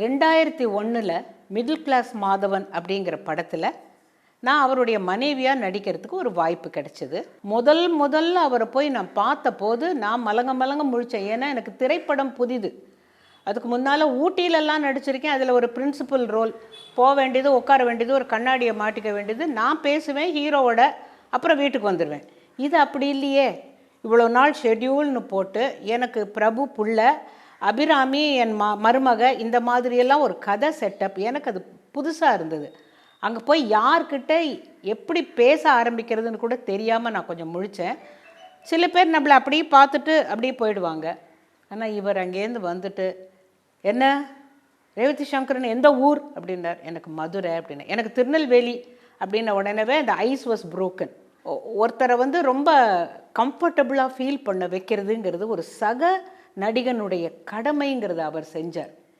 ரெண்டாயிரத்தி ஒன்றில் middle class Madhavan அப்படிங்கிற படத்தில் நான் அவருடைய மனைவியாக நடிக்கிறதுக்கு ஒரு வாய்ப்பு கிடைச்சிது. முதல் முதல்ல அவரை போய் நான் பார்த்த போது நான் மலங்க மலங்க முழிச்சேன். ஏன்னா எனக்கு திரைப்படம் புதிது. அதுக்கு முன்னால் ஊட்டியிலலாம் நடிச்சிருக்கேன். அதில் ஒரு பிரின்சிபல் ரோல் போக வேண்டியது உட்கார வேண்டியது ஒரு கண்ணாடியை மாட்டிக்க வேண்டியது. நான் பேசுவேன் ஹீரோவோட அப்புறம் வீட்டுக்கு வந்துடுவேன் இது அப்படி இல்லையே. இவ்வளோ நாள் ஷெட்யூல்னு போட்டு எனக்கு பிரபு புள்ள அபிராமி என் ம மருமக இந்த மாதிரியெல்லாம் ஒரு கதை செட்டப் எனக்கு அது புதுசாக இருந்தது. அங்கே போய் யார்கிட்ட எப்படி பேச ஆரம்பிக்கிறதுன்னு கூட தெரியாமல் நான் கொஞ்சம் முழித்தேன் சில பேர் நம்மளை அப்படியே பார்த்துட்டு அப்படியே போயிடுவாங்க. ஆனால் இவர் அங்கேருந்து வந்துட்டு என்ன? ரேவதி சங்கரன் எந்த ஊர்? அப்படின்னார். எனக்கு மதுரை அப்படின்னு. எனக்கு திருநெல்வேலி அப்படின்ன உடனே இந்த ஐஸ் வாஸ் புரோக்கன் ஒ- ஒருத்தரை வந்து ரொம்ப கம்ஃபர்டபுளாக ஃபீல் பண்ண வைக்கிறதுங்கிறது ஒரு சக நடிகனுடைய கடமைங்கிறத அவர் செஞ்சார்.